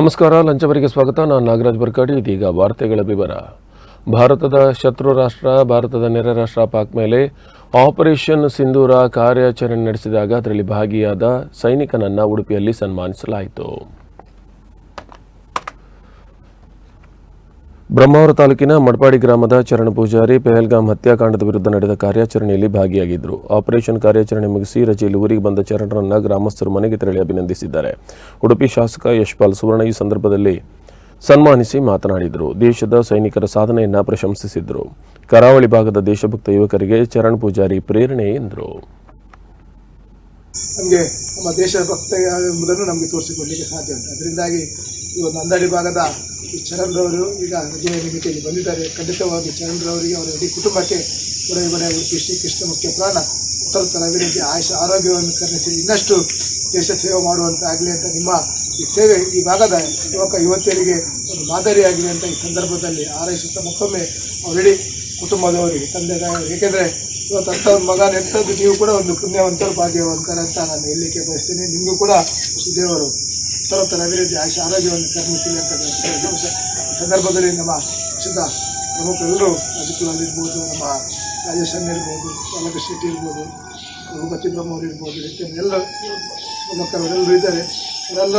ನಮಸ್ಕಾರ, ಲಂಚವರಿಗೆ ಸ್ವಾಗತ. ನಾನು ನಾಗರಾಜ್ ಬರ್ಕಾಡಿ. ಇದೀಗ ವಾರ್ತೆಗಳ ವಿವರ. ಭಾರತದ ಶತ್ರು ರಾಷ್ಟ್ರ, ಭಾರತದ ನೆರೆ ರಾಷ್ಟ್ರ ಪಾಕ್ ಮೇಲೆ ಆಪರೇಷನ್ ಸಿಂಧೂರ ಕಾರ್ಯಾಚರಣೆ ನಡೆಸಿದಾಗ ಅದರಲ್ಲಿ ಭಾಗಿಯಾದ ಸೈನಿಕನನ್ನ ಉಡುಪಿಯಲ್ಲಿ ಸನ್ಮಾನಿಸಲಾಯಿತು. ಬ್ರಹ್ಮಾವರ ತಾಲೂಕಿನ ಮಡ್ಪಾಡಿ ಗ್ರಾಮದ ಚರಣ ಪೂಜಾರಿ ಪೆಹಲ್ಗಾಮ್ ಹತ್ಯಾಕಾಂಡದ ವಿರುದ್ಧ ನಡೆದ ಕಾರ್ಯಾಚರಣೆಯಲ್ಲಿ ಭಾಗಿಯಾಗಿದ್ದರು. ಆಪರೇಷನ್ ಕಾರ್ಯಾಚರಣೆ ಮುಗಿಸಿ ರಜೆಯಲ್ಲಿ ಊರಿಗೆ ಬಂದ ಚರಣರನ್ನ ಗ್ರಾಮಸ್ಥರು ಮನೆಗೆ ತೆರಳಿ ಅಭಿನಂದಿಸಿದ್ದಾರೆ. ಉಡುಪಿ ಶಾಸಕ ಯಶ್ಪಾಲ್ ಸುವರ್ಣ ಈ ಸಂದರ್ಭದಲ್ಲಿ ಸನ್ಮಾನಿಸಿ ಮಾತನಾಡಿದರು. ದೇಶದ ಸೈನಿಕರ ಸಾಧನೆಯನ್ನು ಪ್ರಶಂಸಿಸಿದರು. ಕರಾವಳಿ ಭಾಗದ ದೇಶಭಕ್ತ ಯುವಕರಿಗೆ ಚರಣ್ ಪೂಜಾರಿ ಪ್ರೇರಣೆ ಎಂದರು. ನಮಗೆ ನಮ್ಮ ದೇಶದ ಭಕ್ತ ಎಂಬುದನ್ನು ನಮಗೆ ತೋರಿಸಿಕೊಡಲಿಕ್ಕೆ ಸಾಧ್ಯ ಉಂಟು. ಅದರಿಂದಾಗಿ ಈ ಒಂದು ಭಾಗದ ಚರಣ್ರವರು ಈಗ ರಜೆಯ ನಿಮಿತ್ತಿಯಲ್ಲಿ ಬಂದಿದ್ದಾರೆ. ಖಂಡಿತವಾಗಿ ಚರಣ್ರವರಿಗೆ ಅವರ ಇಡೀ ಕುಟುಂಬಕ್ಕೆ ಇವರ ಉಡುಪಿ ಶ್ರೀಕೃಷ್ಣ ಮುಖ್ಯ ಪ್ರಾಣ ಉತ್ತರ ತರ ಅಭಿವೃದ್ಧಿ ಆಯುಷ, ಆರೋಗ್ಯವನ್ನು ಕರೆಸಿ ಇನ್ನಷ್ಟು ದೇಶ ಸೇವೆ ಮಾಡುವಂತಾಗಲಿ ಅಂತ ನಿಮ್ಮ ಈ ಸೇವೆ ಈ ಭಾಗದ ಯುವಕ, ಯುವತಿಯರಿಗೆ ಒಂದು ಮಾದರಿಯಾಗಿದೆ ಅಂತ ಈ ಸಂದರ್ಭದಲ್ಲಿ ಆರೈಸುತ್ತಾ ಮತ್ತೊಮ್ಮೆ ಅವರಿಡೀ ಕುಟುಂಬದವರಿಗೆ ತಂದೆ ತಾಯಿ ಏಕೆಂದರೆ ಇವತ್ತು ಅಂಥ ಒಂದು ಮಗ ನೆಟ್ಟದ್ದು ನೀವು ಕೂಡ ಒಂದು ಪುಣ್ಯವಂತರು, ಭಾಗ್ಯವಂತರ ಅಂತ ನಾನು ಹೇಳಲಿಕ್ಕೆ ಬಯಸ್ತೀನಿ. ನಿಮಗೂ ಕೂಡ ದೇವರು ಉತ್ತರ ಅಭಿವೃದ್ಧಿ ಆಶೆ ಆರೋಗ್ಯವನ್ನು ಕರ್ಮಿಸಲಿ ಅಂತ ಸಂದರ್ಭದಲ್ಲಿ ನಮ್ಮ ಪಕ್ಷದ ಪ್ರಮುಖರೆಲ್ಲರೂ ರಾಜಕುಲಾಲ್ ಇರ್ಬೋದು ನಮ್ಮ ರಾಜೇಶನ್ ಇರ್ಬೋದು ಬಾಲಕ ಶೆಟ್ಟಿ ಇರ್ಬೋದು, ಭೂಪತಿ ಬ್ರಹ್ಮವ್ರು ಇರ್ಬೋದು ಎಲ್ಲ ಪ್ರಮುಖರೆಲ್ಲರೂ ಇದ್ದಾರೆ. ಅವರೆಲ್ಲ